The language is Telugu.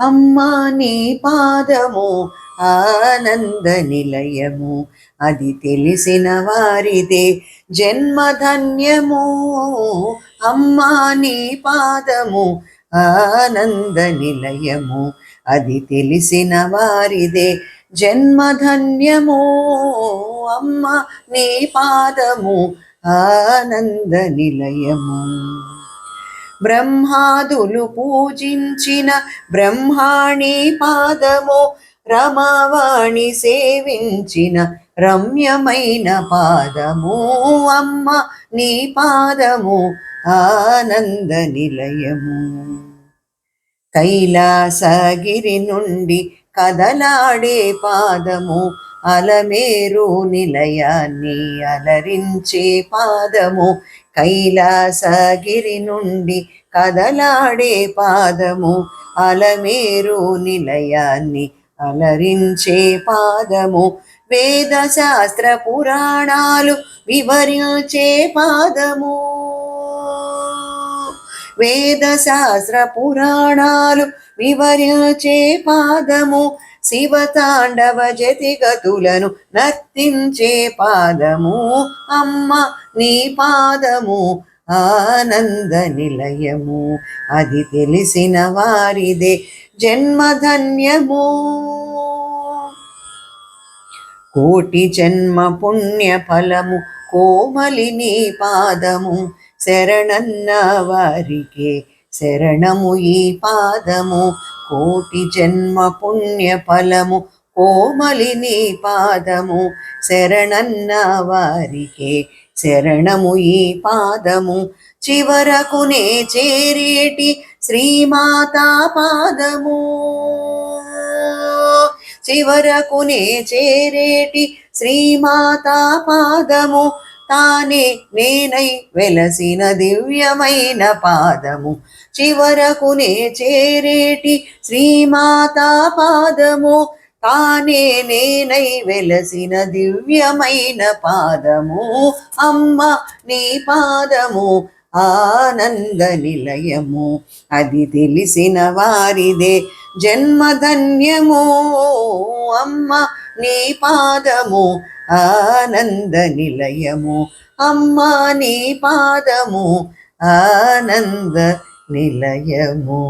అమ్మా నీ పాదము ఆనంద నిలయము. అది తెలిసిన వారిదే జన్మధన్యము. అమ్మా నీ పాదము ఆనంద నిలయము. అది తెలిసిన వారిదే జన్మధన్యము. అమ్మ నీ పాదము ఆనంద నిలయము. బ్రహ్మాదులు పూజించిన బ్రహ్మాణి పాదము రమావాణి సేవించిన రమ్యమైన పాదము అమ్మ నీ పాదము ఆనంద నిలయము. కైలాసగిరి నుండి కదలాడే పాదము అలమేరు నిలయాన్ని అలరించే పాదము కైలాసగిరి నుండి కదలాడే పాదము. అలమేరు నిలయాన్ని అలరించే పాదము. వేద శాస్త్ర పురాణాలు వివరించే పాదము. వేద శాస్త్ర పురాణాలు వివరించే పాదము. శివతాండవ జతిగతులను నర్తించే పాదము అమ్మ నీ పాదము ఆనంద నిలయము. అది తెలిసిన వారిదే జన్మధన్యము. కోటి జన్మ పుణ్య ఫలము కోమలిని పాదము. శరణన్న వారికే శరణము ఈ పాదము. కోటి జన్మ పుణ్య ఫలము కోమలిని పాదము. శరణన్న వారికే శరణము ఈ పాదము. చివరకునే చేరేటి శ్రీమాతా పాదము. చివరకునే చేరేటి శ్రీమాతా పాదము. తానే నేనై వెలసిన దివ్యమైన పాదము. చివరకునే చేరేటి శ్రీమాతా పాదము. తానే నేనై వెలసిన దివ్యమైన పాదము. అమ్మ నీ పాదము ఆనంద నిలయము. అది తెలిసిన వారిదే జన్మధన్యము. అమ్మ నీ పాదము ఆనంద నిలయము. అమ్మా నీ పాదము ఆనంద నిలయము.